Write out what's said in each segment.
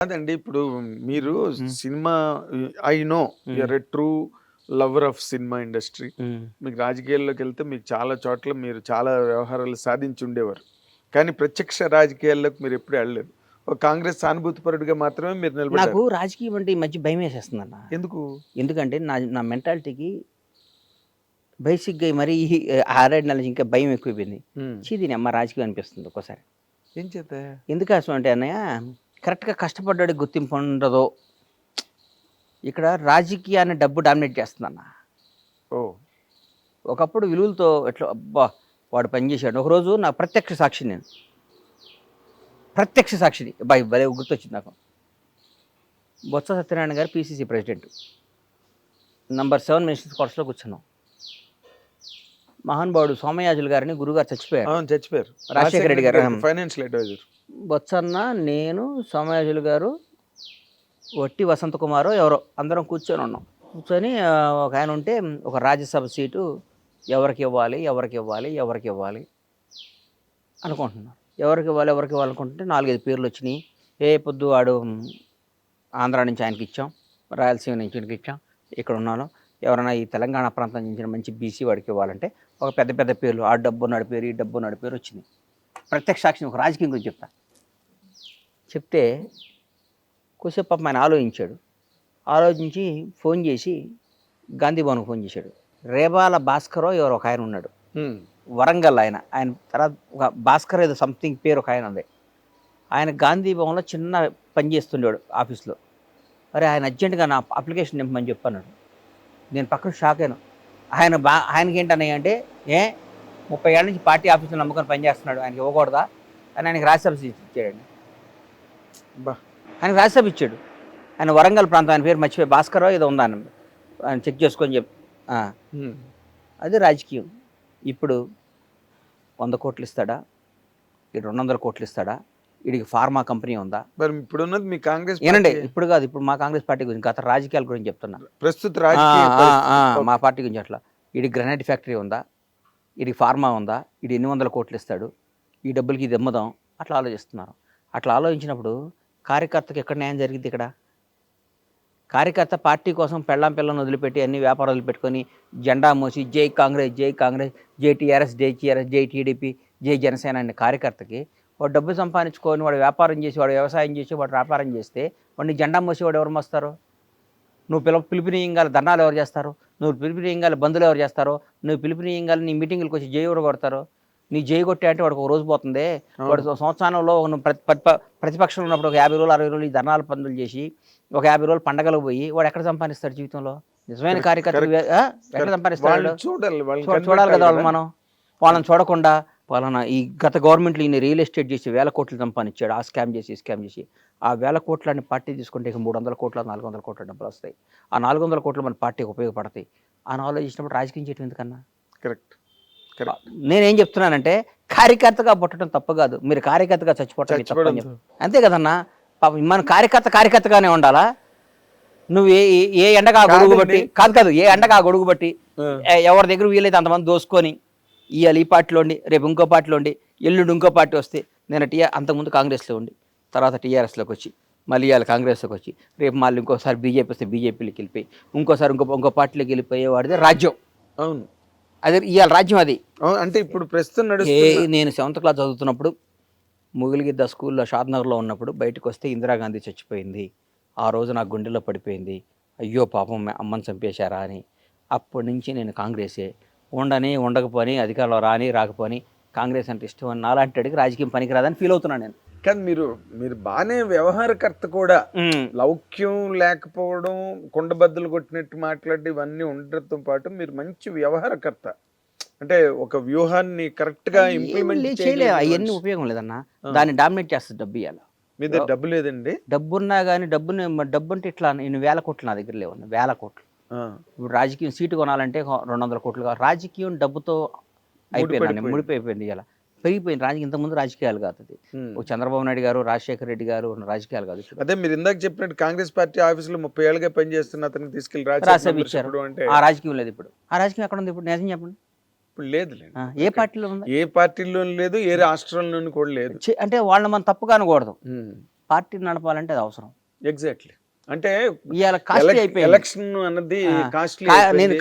కాదండి. ఇప్పుడు మీరు cinema I know you're a true lover of cinema industry. మీకు రాజకీయాల్లోకి వెళ్తే మీకు చాలా చోట్ల మీరు చాలా వ్యవహారాలు సాధించి ఉండేవారు కానీ ప్రత్యక్ష రాజకీయాల్లోకి మీరు ఎప్పుడు వెళ్ళలేదు. ఒక కాంగ్రెస్ సానుభూతిపరుడిగా మాత్రమే మీరు నాకు నిలబడ్డారు రాజకీయం అంటే ఈ మధ్య భయం వేసేస్తుంది అన్న ఎందుకు? ఎందుకంటే నా నా మెంటాలిటీకి బేసిక్గా మరీ ఆరేడు నెలల ఇంకా భయం ఎక్కువైపోయింది. హ్మ్. చీ దీని అమ్మ రాజకీయం అనిపిస్తుంది ఒక్కోసారి. ఏం చేత ఎందుకు అసలు అంటే అన్నయ్య కరెక్ట్గా కష్టపడ్డాడు గుర్తింపు ఉండదో ఇక్కడ రాజకీయాన్ని డబ్బు డామినేట్ చేస్తుందన్న. ఓ. ఒకప్పుడు విలువలతో ఎట్లా అబ్బా వాడు పనిచేశాడు ఒకరోజు నా ప్రత్యక్ష సాక్షి నేను. ప్రత్యక్ష సాక్షిని. బాయ్ భలే గుర్తొచ్చింది నాకు. Botsa Satyanarayana garu PCC president. Number seven ministers కోర్సులో కూర్చున్నాం. మహానుభావుడు సోమయాజులు గారిని గురుగారు చచ్చిపోయారు. అవును చచ్చిపోయారు. రాజశేఖర రెడ్డి గారు. Financial advisor. బొత్సన్న నేను సోమయాజులు గారు వట్టి వసంత కుమారు ఎవరో అందరం కూర్చొని ఉన్నాం. కూర్చొని ఒక ఆయన ఉంటే ఒక రాజ్యసభ సీటు ఎవరికి ఇవ్వాలి ఎవరికి ఇవ్వాలి ఎవరికి ఇవ్వాలి అనుకుంటున్నారు. ఎవరికి ఇవ్వాలి ఎవరికి ఇవ్వాలి అనుకుంటుంటే నాలుగైదు పేర్లు వచ్చినాయి. ఏ పొద్దు వాడు ఆంధ్ర నుంచి ఆయనకి ఇచ్చాం రాయలసీమ నుంచి ఇచ్చాం ఇక్కడ ఉన్నాను. ఎవరైనా ఈ తెలంగాణ ప్రాంతం నుంచి మంచి బీసీ వాడికి ఇవ్వాలంటే ఒక పెద్ద పెద్ద పేర్లు ఆ డబ్బు ఉన్నాడు పేరు ఈ డబ్బు ఉన్నాడు పేరు వచ్చింది. ప్రత్యక్ష సాక్షిని ఒక రాజకీయం గురించి చెప్తా. చెప్తే కొద్దిసేపు పాపం ఆయన ఆలోచించాడు. ఆలోచించి ఫోన్ చేసి గాంధీ భవన్కి ఫోన్ చేశాడు. రేబాల భాస్కరో ఎవరో ఒక ఆయన ఉన్నాడు. వరంగల్ ఆయన. ఆయన తర్వాత ఒక భాస్కర్ ఏదో సంథింగ్ పేరు ఒక ఆయన ఉంది. ఆయన గాంధీ భవన్లో చిన్న పని చేస్తుండేవాడు ఆఫీస్లో. అరే ఆయన అర్జెంటుగా నా అప్లికేషన్ నింపమని చెప్పన్నాడు. నేను పక్కన షాక్ అయినా. ఆయన బా ఆయనకి ఏంటన్నాయి అంటే ఏ ముప్పై ఏళ్ళ నుంచి పార్టీ ఆఫీసులో నమ్ముకొని పనిచేస్తున్నాడు. ఆయనకి ఇవ్వకూడదా? అని ఆయనకి రాజ్యసభ ఇచ్చాడండి. బా ఆయనకి రాజ్యసభ ఇచ్చాడు. ఆయన వరంగల్ ప్రాంతం ఆయన పేరు మర్చిపోయి. భాస్కరో ఏదో ఉందా ఆయన చెక్ చేసుకొని చెప్పి ఆ, అది రాజకీయం. ఇప్పుడు వంద కోట్లు ఇస్తాడా? ఈ రెండు వందల కోట్లు ఇస్తాడా? వీడికి ఫార్మా కంపెనీ ఉందా? మరి ఇప్పుడు ఉన్నది మీ కాంగ్రెస్ ఏనండి. ఇప్పుడు కాదు ఇప్పుడు మా కాంగ్రెస్ పార్టీ గురించి గత రాజకీయాల గురించి చెప్తున్నా. ప్రస్తుత మా పార్టీ గురించి అట్లా. వీడికి గ్రనైట్ ఫ్యాక్టరీ ఉందా? వీడికి ఫార్మా ఉందా? వీడు ఎన్ని వందల కోట్లు ఇస్తాడు? ఈ డబ్బులకి ఇది అమ్ముదాం అట్లా ఆలోచిస్తున్నారు. అట్లా ఆలోచించినప్పుడు కార్యకర్తకి ఎక్కడ న్యాయం జరిగింది ఇక్కడ? కార్యకర్త పార్టీ కోసం పెళ్ళాం పిల్లని వదిలిపెట్టి అన్ని వ్యాపారాలు వదిలిపెట్టుకొని జెండా మోసి జై కాంగ్రెస్ జై కాంగ్రెస్ జై టీఆర్ఎస్ జై టీఆర్ఎస్ జై టీడీపీ జై జనసేన అనే కార్యకర్తకి వాడు డబ్బు సంపాదించుకొని వాడు వ్యాపారం చేసి వాడు వ్యవసాయం చేసి వాడు వ్యాపారం చేస్తే వాడిని జెండా మోసి వాడు ఎవరు మోస్తారు? నువ్వు పిల పిలుపునీయంగాలి ధర్నాలు ఎవరు చేస్తారు? నువ్వు పిలుపునీయంగాలి బంధువులు ఎవరు చేస్తారు? నువ్వు పిలుపునీయంగాలి నీ మీటింగ్లకు వచ్చి జై ఎవరు కొడతారు? నీ జై కొట్టే అంటే వాడికి ఒక రోజు పోతుంది. వాడు సంవత్సరంలో ప్రతిపక్షంలో ఉన్నప్పుడు ఒక యాభై రోజులు అరవై రోజులు ఈ ధర్నాలు పందులు చేసి ఒక యాభై రోజులు పండగలు పోయి వాడు ఎక్కడ సంపాదిస్తాడు జీవితంలో? నిజమైన కార్యకర్త correct. ఆ? ఎక్కడ సంపాదిస్తాడు చూడాలి కదా వాళ్ళు మనం. వాళ్ళని చూడకుండా వాళ్ళని ఈ గత గవర్నమెంట్లో ఈయన రియల్ ఎస్టేట్ చేసి వేల కోట్లు సంపాదించాడు ఆ స్కామ్ చేసి ఈ స్కామ్ చేసి ఆ వేల కోట్లని పార్టీ తీసుకుంటే ఇక మూడు వందల కోట్ల నాలుగు వందల కోట్ల డబ్బులు వస్తాయి. ఆ నాలుగు వందల కోట్లు మన పార్టీకి ఉపయోగపడతాయి. అని ఆలోచించినప్పుడు రాజకీయం చేయడం ఎందుకన్నా? కరెక్ట్. నేనేం చెప్తున్నానంటే కార్యకర్తగా పుట్టడం తప్పు కాదు. మీరు కార్యకర్తగా చచ్చిపోవటం. అంతే కదన్నా? పాపం మన కార్యకర్త కార్యకర్తగానే ఉండాలా? నువ్వు ఏ ఏ- ఎండగా గొడుగు బట్టి కాదు కాదు ఏ ఎండగా గొడుగు బట్టి ఎవరి దగ్గర వీలైతే అంతమంది దోసుకొని ఇవాళ ఈ పార్టీలో ఉండి రేపు ఇంకో పార్టీలో ఉండి ఎల్లుండి ఇంకో పార్టీ వస్తే నేను టీఆర్ అంతకుముందు కాంగ్రెస్లో ఉండి తర్వాత టీఆర్ఎస్లోకి వచ్చి మళ్ళీ ఇవాళ కాంగ్రెస్లోకి వచ్చి రేపు మళ్ళీ ఇంకోసారి బీజేపీ వస్తే బీజేపీలోకి వెళ్ళిపోయి ఇంకోసారి ఇంకో ఇంకో పార్టీలోకి వెళ్ళిపోయేవాడిది రాజ్యం. అవును. అదే ఇవాళ రాజ్యం అది. అంటే ఇప్పుడు ప్రస్తుతం నేను సెవెంత్ క్లాస్ చదువుతున్నప్పుడు ముగిలిగిద్ద స్కూల్లో షాద్నగర్లో ఉన్నప్పుడు బయటకు వస్తే ఇందిరాగాంధీ చచ్చిపోయింది. ఆ రోజు నా గుండెలో పడిపోయింది. అయ్యో పాపం అమ్మని చంపేశారా అని. అప్పటి నుంచి నేను కాంగ్రెసే. ఉండని ఉండకపోని అధికారంలో రాని రాకపోని కాంగ్రెస్ అంటే ఇష్టం అని నాలాంటి వాడికి రాజకీయం పనికిరాదని ఫీల్ అవుతున్నాను నేను. కానీ మీరు మీరు బాగానే వ్యవహారకర్త కూడా. లౌక్యం లేకపోవడం కుండబద్దలు కొట్టినట్టు మాట్లాడి ఇవన్నీ ఉండటంతో పాటు మీరు మంచి వ్యవహారకర్త. అంటే ఒక వ్యూహాన్ని కరెక్ట్గా ఇంప్లిమెంట్ ఏం లే- చేయలే అవన్నీ ఉపయోగం లేదన్న. దాన్ని డామినేట్ చేస్తుంది డబ్బు ఇవ్వాలి మీ దగ్గర డబ్బు లేదండి? డబ్బున్నా కానీ డబ్బుని డబ్బు అంటే ఇట్లా నేను వేల కోట్లు నా దగ్గర లేవన్న వేల కోట్లు. ఇప్పుడు రాజకీయం సీటు కొనాలంటే రెండు వందల కోట్లు కావాలి రాజకీయం డబ్బుతో అయిపోయింది ముడిపడిపోయింది. ముడిపోయిపోయింది ఇలా పెరిగిపోయింది రాజకీయం ఇంతకుముందు రాజకీయాలు కాదు అది. చంద్రబాబు నాయుడు గారు రాజశేఖర రెడ్డి గారు రాజకీయాలు కాదు. అదే మీరు ఇందాక చెప్పినట్టు కాంగ్రెస్ పార్టీ ఆఫీసులో ముప్పై ఏళ్ళుగా పనిచేస్తున్న అతనికి తీసుకెళ్ళి రాజ్యసభ ఇచ్చారు. ఆ రాజకీయం లేదు ఇప్పుడు. ఆ రాజకీయం ఎక్కడ ఉంది ఇప్పుడు? నిజం చెప్పండి. ఇప్పుడు ఆ, ఏ పార్టీలో ఉంది? ఏ పార్టీలోనూ లేదు ఏ రాష్ట్రంలోనూ కూడా లేదు. అంటే వాళ్ళని మనం తప్పుగా అనకూడదు. పార్టీ నడపాలంటే అది అవసరం. ఎగ్జాక్ట్లీ. అంటే ఇవాళ కాస్ట్లీ అయిపోయింది. ఎలక్షన్ అన్నది కాస్ట్లీ నేను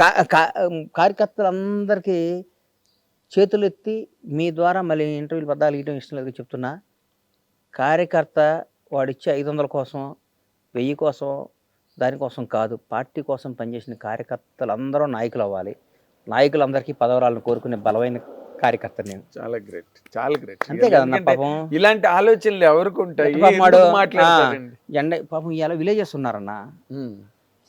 కార్యకర్తలందరికీ చేతులు ఎత్తి మీ ద్వారా మళ్ళీ ఇంటర్వ్యూలు పద్దాలు ఇవ్వడం ఇష్టం లేదు చెప్తున్నా. కార్యకర్త వాడిచ్చే ఐదు వందల కోసం వెయ్యి కోసం దానికోసం కాదు పార్టీ కోసం పనిచేసిన కార్యకర్తలందరూ నాయకులు అవ్వాలి. నాయకులందరికీ పదవరాలను కోరుకునే బలమైన కార్యకర్త నేను. చాలా గ్రేట్ చాలా గ్రేట్ అంతే కదన్న పాపం. ఇలాంటి ఆలోచనలు ఎవరికి ఉంటాయి? వాడు, ఎండ పాపం ఇలా విలేజెస్ ఉన్నారన్న.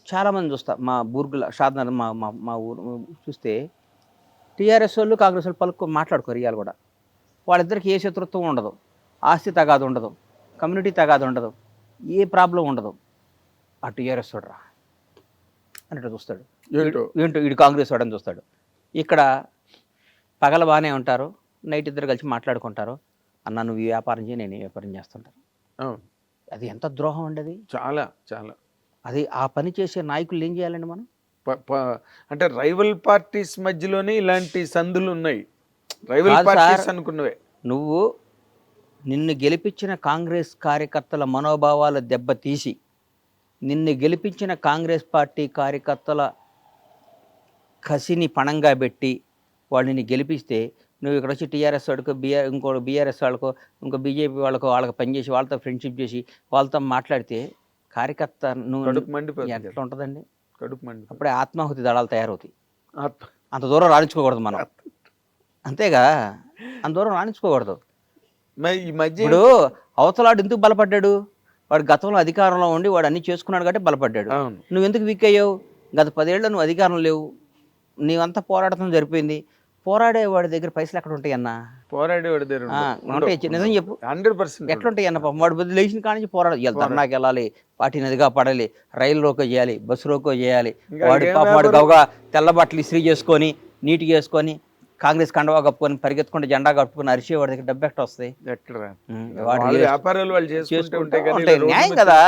చాలా మంది చూస్తా మా బూర్గుల షాద్నగర్ మా మా ఊరు చూస్తే టీఆర్ఎస్ వాళ్ళు కాంగ్రెస్ వాళ్ళు పలుకు మాట్లాడుకోరు ఇవాళ కూడా. వాళ్ళిద్దరికి ఏ శత్రుత్వం ఉండదు. ఆస్తి తగాదు ఉండదు. కమ్యూనిటీ తగాదు ఉండదు. ఏ ప్రాబ్లం ఉండదు. ఆ టీఆర్ఎస్ చూడరా అన్నట్టు చూస్తాడు. ఏంటో? ఏంటో వీడు కాంగ్రెస్ వాడని చూస్తాడు. ఇక్కడ పగల బాగానే ఉంటారు. నైట్ ఇద్దరు కలిసి మాట్లాడుకుంటారు. అన్న నువ్వు ఈ వ్యాపారం చేయి నేను ఈ వ్యాపారం చేస్తుంటాను అది ఎంత ద్రోహం అండి అది? చాలా చాలా. అది ఆ పని చేసే నాయకులు ఏం చేయాలండి మనం? అంటే రైవల్ పార్టీస్ మధ్యలోనే ఇలాంటి సందులు ఉన్నాయి. Rival parties. అనుకున్నవే. నువ్వు నిన్ను గెలిపించిన కాంగ్రెస్ కార్యకర్తల మనోభావాలు దెబ్బతీసి నిన్ను గెలిపించిన కాంగ్రెస్ పార్టీ కార్యకర్తల కసిని పణంగా పెట్టి వాళ్ళని గెలిపిస్తే నువ్వు ఇక్కడ వచ్చి టీఆర్ఎస్ వాడికో బీఆర్ ఇంకో బీఆర్ఎస్ వాళ్ళకో ఇంకో బీజేపీ వాళ్ళకో వాళ్ళకి పనిచేసి వాళ్ళతో ఫ్రెండ్షిప్ చేసి వాళ్ళతో మాట్లాడితే కార్యకర్త నువ్వు ఎట్లా ఉంటుందండి? కడుపు మండిపోతుంది. అప్పుడే ఆత్మాహుతి దళాలు తయారవుతాయి. అంత దూరం రాణించుకోకూడదు మనం. అంతేగా? అంత దూరం రాణించుకోకూడదు. ఈ మధ్య ఇప్పుడు అవతలాడు ఎందుకు బలపడ్డాడు? వాడు గతంలో అధికారంలో ఉండి వాడు అన్ని చేసుకున్నాడు కాబట్టి బలపడ్డాడు. నువ్వు ఎందుకు వీక్ అయ్యావు? గత పదేళ్ళు నువ్వు అధికారం లేవు. నీవంతా పోరాడటం జరిపోయింది పోరాడే వాడి దగ్గర పైసలు ఎక్కడ ఉంటాయి అన్న? పోరాడేవాడి దగ్గర ఉంటాయి నిజం చెప్పు. హండ్రెడ్ పర్సెంట్ ఎట్లా ఉంటాయి అన్న పాపం? వాడు లేచిన కాడి నుంచి పోరాడు. ధర్నాకి వెళ్ళాలి పార్టీ నదిగా పడాలి రైలు రోకో చేయాలి బస్సు రోకో చేయాలి. వాడి పాపం వాడు? గౌగా తెల్ల బట్టలు ఇస్త్రీ చేసుకొని నీట్గా వేసుకొని కాంగ్రెస్ కండవా కప్పుకొని పరిగెత్తుకుంటే జెండా కప్పుకొని అరిసే వాడి దగ్గర డబ్బు ఎక్కడ వస్తాయి? వ్యాపారాలు వాళ్ళు చేసుకుంటూ. న్యాయం కదా.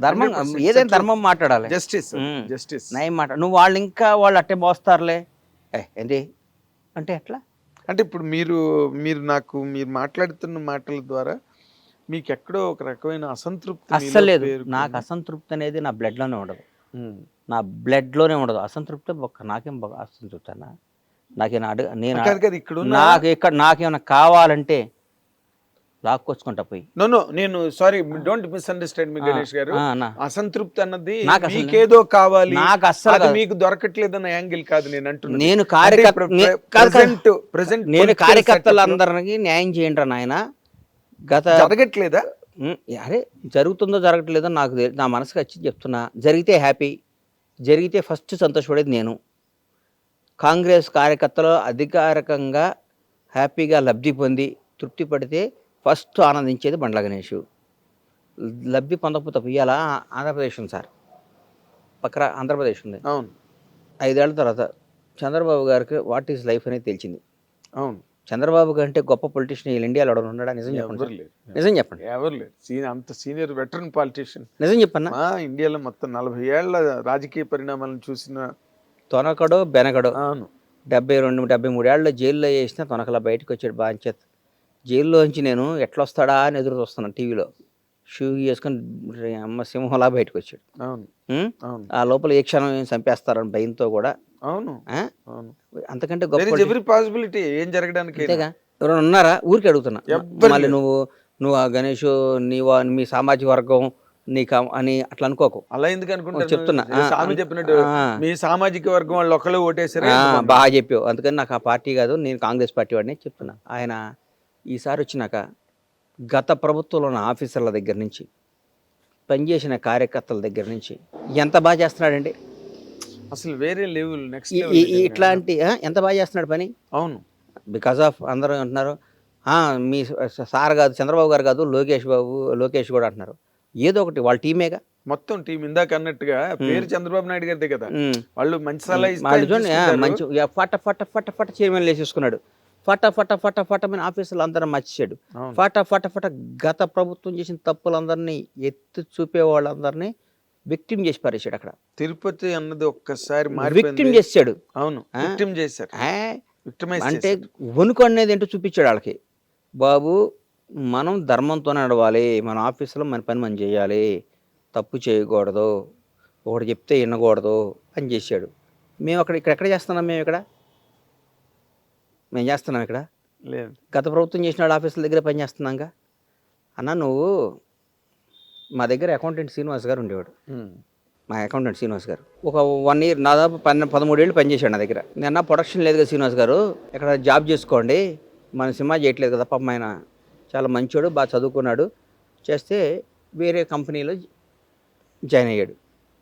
ధర్మం ఏదైనా ధర్మం మాట్లాడాలి. జస్టిస్. జస్టిస్ న్యాయం మాట నువ్వు వాళ్ళు ఇంకా వాళ్ళు అట్టే మోస్తారులే. ఏంటి? అంటే ఎట్లా? అంటే ఇప్పుడు మీరు మీరు నాకు మీరు మాట్లాడుతున్న మాటల ద్వారా మీకు ఎక్కడో ఒక రకమైన అసంతృప్తి అస్సలు లేదు. నాకు అసంతృప్తి అనేది నా బ్లడ్లోనే ఉండదు. నా బ్లడ్లోనే ఉండదు. అసంతృప్తి ఒక్క నాకేం అసంతృప్తి అన్న? నాకేనా అడుగు నేను ఇక్కడ నాకు ఇక్కడ నాకేమైనా కావాలంటే లాక్కొచ్చుకుంటా పోయి. నో నో నేను sorry don't misunderstand me Ganesh garu. అన్న. అసంతృప్తి అన్నది అసలు- మీకేదో కావాలి. నాకు కాదు. మీకు దొరకట్లేదన్న యాంగిల్ కాదు నేను అంటున్నాను నేను కార్యకర్త. ప్రెసెంట్ నేను కార్యకర్తలందరికీ న్యాయం చేయండి నాయన. గత జరగట్లేదా? అరే జరుగుతుందో జరగట్లేదో నాకు నా మనసుకు వచ్చి చెప్తున్నా. జరిగితే హ్యాపీ జరిగితే ఫస్ట్ సంతోషపడేది నేను. కాంగ్రెస్ కార్యకర్తలు అధికారికంగా హ్యాపీగా లబ్ధి పొంది తృప్తి పడితే ఫస్ట్ ఆనందించేది బండ్ల గణేష్. లబ్ధి పొందకపోతే ఇవాళ ఆంధ్రప్రదేశ్ ఉంది సార్. పక్కన ఆంధ్రప్రదేశ్ ఉంది. అవును. ఐదేళ్ళ తర్వాత చంద్రబాబు గారికి వాట్ ఈస్ లైఫ్ అనేది తెలిసింది. అవును. చంద్రబాబు కంటే గొప్ప పొలిటీషియన్ వీళ్ళు ఇండియాలో ఎవడన్నా ఉన్నాడా? నిజం చెప్పండి ఎవరు నిజం చెప్పండి. ఎవరు లేరు. సీనియర్ అంత సీనియర్ వెటరన్ పాలిటీషియన్. నిజం చెప్పన్నా? మా ఇండియాలో మొత్తం నలభై ఏళ్ళ రాజకీయ పరిణామాలను చూసిన తొనకడో బెనకడో. అవును. డెబ్బై రెండు డెబ్బై మూడేళ్ళలో జైల్లో వేసిన తొనకలా బయటకు వచ్చాడు బాంచేత్ జైల్లోంచి నేను ఎట్లా వస్తాడా అని ఎదురు చూస్తున్నాను టీవీలో. షూ వేసుకొని అమ్మ సింహంలా బయటకు వచ్చాడు అవును. ఆ లోపల ఏ క్షణం ఏం చంపేస్తారని భయంతో కూడా. అవును. అంతకంటే గొప్ప ఎవ్రీ పాసిబిలిటీ ఏం జరగడానికి అంతేగా? ఎవరైనా ఉన్నారా? ఊరికి అడుగుతున్నా. మళ్ళీ. నువ్వు నువ్వు ఆ గణేష్ నీ వా- మీ సామాజిక వర్గం నీకు అని అట్లా అనుకోకు. అలా ఎందుకు అనుకుంటారు చెప్తున్నా. చెప్పినట్టు. మీ సామాజిక వర్గం వాళ్ళు ఒకళ్ళు ఓటేసారే బాగా చెప్పావు. అందుకని నాకు ఆ పార్టీ కాదు నేను కాంగ్రెస్ పార్టీ వాడిని చెప్తున్నా. ఆయన ఈసారి వచ్చినాక గత ప్రభుత్వంలో ఉన్న ఆఫీసర్ల దగ్గర నుంచి పనిచేసిన కార్యకర్తల దగ్గర నుంచి ఎంత బాగా చేస్తున్నాడండి? అసలు వేరే లెవెల్ నెక్స్ట్ ఇట్లాంటి ఎంత బాగా చేస్తున్నాడు పని? అవును. బికాస్ ఆఫ్ అందరూ అంటున్నారు "ఆ, మీ సార్ కాదు చంద్రబాబు గారు కాదు లోకేష్ బాబు లోకేష్ కూడా అంటున్నారు. ఏదో ఒకటి వాళ్ళ టీమేగా. మొత్తం టీం ఇందాక అన్నట్టుగా పేరు చంద్రబాబు నాయుడు గారిదే కదా. వాళ్ళు మంచి సలహా. మంచి ఫట ఫట ఫట ఫట చైర్మన్ వేసేసుకున్నాడు ఫట ఫట ఫట ఫట మన ఆఫీసులు అందరం మర్చిచాడు అవును. ఫట ఫట ఫట గత ప్రభుత్వం చేసిన తప్పులందరినీ ఎత్తి చూపే వాళ్ళందరినీ విక్టిమ్ చేసి పారేసాడు అక్కడ. తిరుపతి అన్నది ఒక్కసారి విక్టిమ్ చేసాడు అవును? విక్టిమ్ విక్టిమైజ్ అంటే వణుకు అనేది ఏంటో చూపించాడు వాళ్ళకి. బాబు మనం ధర్మంతో నడవాలి మన ఆఫీసులో మన పని మనం చేయాలి తప్పు చేయకూడదు ఒకటి చెప్తే వినకూడదు అని చేశాడు. మేము అక్కడ ఇక్కడ ఎక్కడ చేస్తున్నాం మేము ఇక్కడ? మేము చేస్తున్నాం ఇక్కడ? లేదు. గత ప్రభుత్వం చేసిన వాళ్ళ ఆఫీసుల దగ్గర పని చేస్తున్నాంగా? అన్న నువ్వు మా దగ్గర అకౌంటెంట్ శ్రీనివాస్ గారు ఉండేవాడు. మా అకౌంటెంట్ శ్రీనివాస్ గారు. ఒక వన్ ఇయర్ దాదాపు పన్నె పదమూడేళ్ళు పనిచేశాడు నా దగ్గర. నిన్న ప్రొడక్షన్ లేదు కదా శ్రీనివాస్ గారు. ఇక్కడ జాబ్ చేసుకోండి మన సినిమా చేయట్లేదు కదా పాపం ఆయన. చాలా మంచోడు బాగా చదువుకున్నాడు. చేస్తే వేరే కంపెనీలో జాయిన్ అయ్యాడు.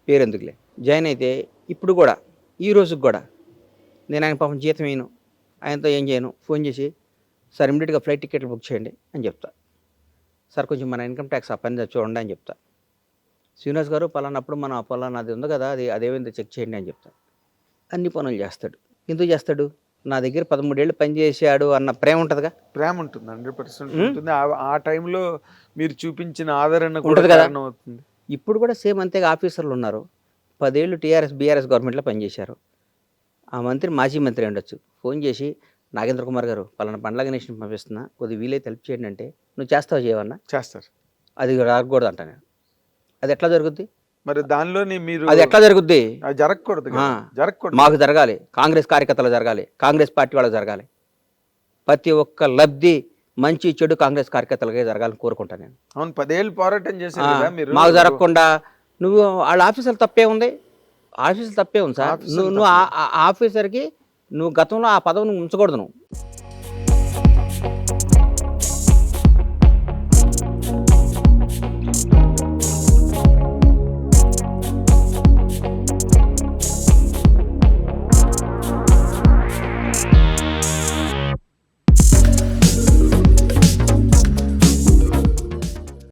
పేరెందుకులే. జాయిన్ అయితే ఇప్పుడు కూడా ఈ రోజుకి కూడా నేను ఆయన పాపం జీతం వేయను ఆయనతో ఏం చేయను ఫోన్ చేసి సార్ ఇమీడియట్గా ఫ్లైట్ టికెట్లు బుక్ చేయండి అని చెప్తా. సార్ కొంచెం మన ఇన్కమ్ ట్యాక్స్ ఆ పని చూడండి అని చెప్తా. శ్రీనివాస్ గారు పలానప్పుడు మన పలానా అది ఉంది కదా అది అదేమైందో చెక్ చేయండి అని చెప్తా. అన్ని పనులు చేస్తాడు. ఎందుకు చేస్తాడు? నా దగ్గర పదమూడేళ్ళు పని చేశాడు అన్న ప్రేమ ఉంటుందిగా? ప్రేమ ఉంటుంది హండ్రెడ్ పర్సెంట్ ఉంటుంది. ఆ- టైంలో మీరు చూపించిన ఆదరణ కూడా ఉంటది కదా. కారణం అవుతుంది ఇప్పుడు కూడా సేమ్ అంతేగా ఆఫీసర్లు ఉన్నారు. పదేళ్ళు టీఆర్ఎస్ బీఆర్ఎస్ గవర్నమెంట్లో పనిచేశారు ఆ మంత్రి మాజీ మంత్రి ఉండొచ్చు. ఫోన్ చేసి నాగేంద్ర కుమార్ గారు పలానా పండ్ల గణేష్ని పంపిస్తున్నా కొద్ది వీలైతే హెల్ప్ చేయండి అంటే నువ్వు చేస్తావు చేయవన్నా చేస్తారు. అది రాకూడదు అంట నేను. అది ఎట్లా జరుగుద్ది? మరి దానిలోని మీరు అది ఎట్లా జరుగుద్ది? అది జరగకూడదు. జరగకూడదు. మాకు జరగాలి. కాంగ్రెస్ కార్యకర్తలు జరగాలి. కాంగ్రెస్ పార్టీ వాళ్ళకి జరగాలి. ప్రతి ఒక్క లబ్ధి మంచి చెడు కాంగ్రెస్ కార్యకర్తలకే జరగాలని కోరుకుంటాను నేను. అవును పదేళ్ళు పోరాటం మీరు. మాకు జరగకుండా నువ్వు వాళ్ళ ఆఫీసర్ తప్పే ఉంది. ఆఫీసర్ తప్పే ఉంది సార్. నువ్వు నువ్వు ఆ ఆఫీసర్కి నువ్వు గతంలో ఆ పదవిని ఉంచకూడదు నువ్వు.